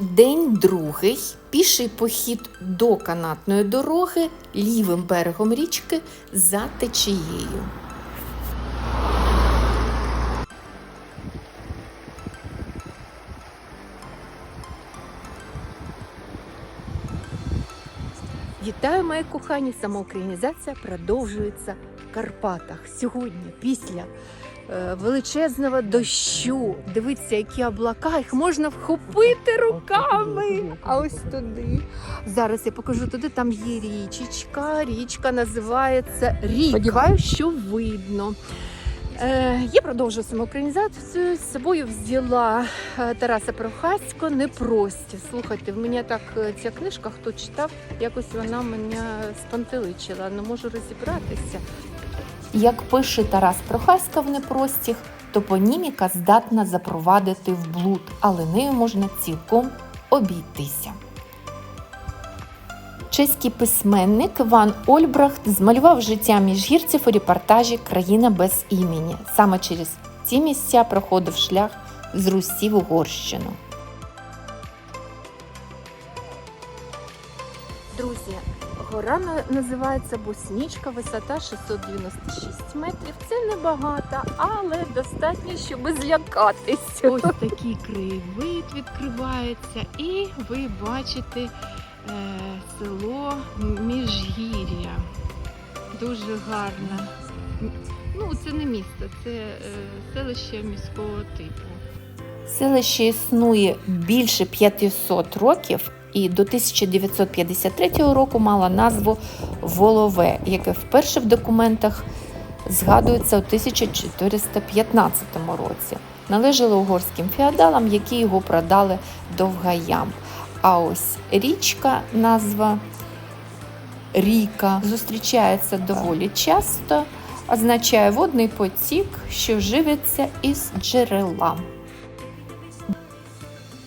День другий. Піший похід до канатної дороги лівим берегом річки за течією. Вітаю, мої кохані! Самоукраїнізація продовжується в Карпатах. Сьогодні, після е, величезного дощу, дивіться, які облака, їх можна вхопити руками. А ось туди. Зараз я покажу туди, там є річечка. Річка називається Ріка. Сподіваюсь, що видно. Е, я продовжую самоукраїнізацію. З собою взяла е, Тараса Прохасько «Непрості». Слухайте, в мене так е, ця книжка, хто читав, якось вона мене спантеличила, не можу розібратися. Як пише Тарас Прохасько в непростіх, топоніміка здатна запровадити в блуд, але нею можна цілком обійтися. Чеський письменник Іван Ольбрахт змалював життя міжгірців у репортажі Країна без імені. Саме через ці місця проходив шлях з Русі в Угорщину. Друзі, гора називається Боснічка, висота 696 метрів. Це небагато, але достатньо, щоб злякатися. Ось такий краєвид відкривається, і ви бачите село Міжгір'я. Дуже гарне. Ну, це не місто, це е, селище міського типу. Селище існує більше 500 років і до 1953 року мало назву Волове, яке вперше в документах згадується у 1415 році. Належало угорським феодалам, які його продали довгаям. А ось річка, назва Ріка, зустрічається доволі часто, означає водний потік, що живиться із джерела.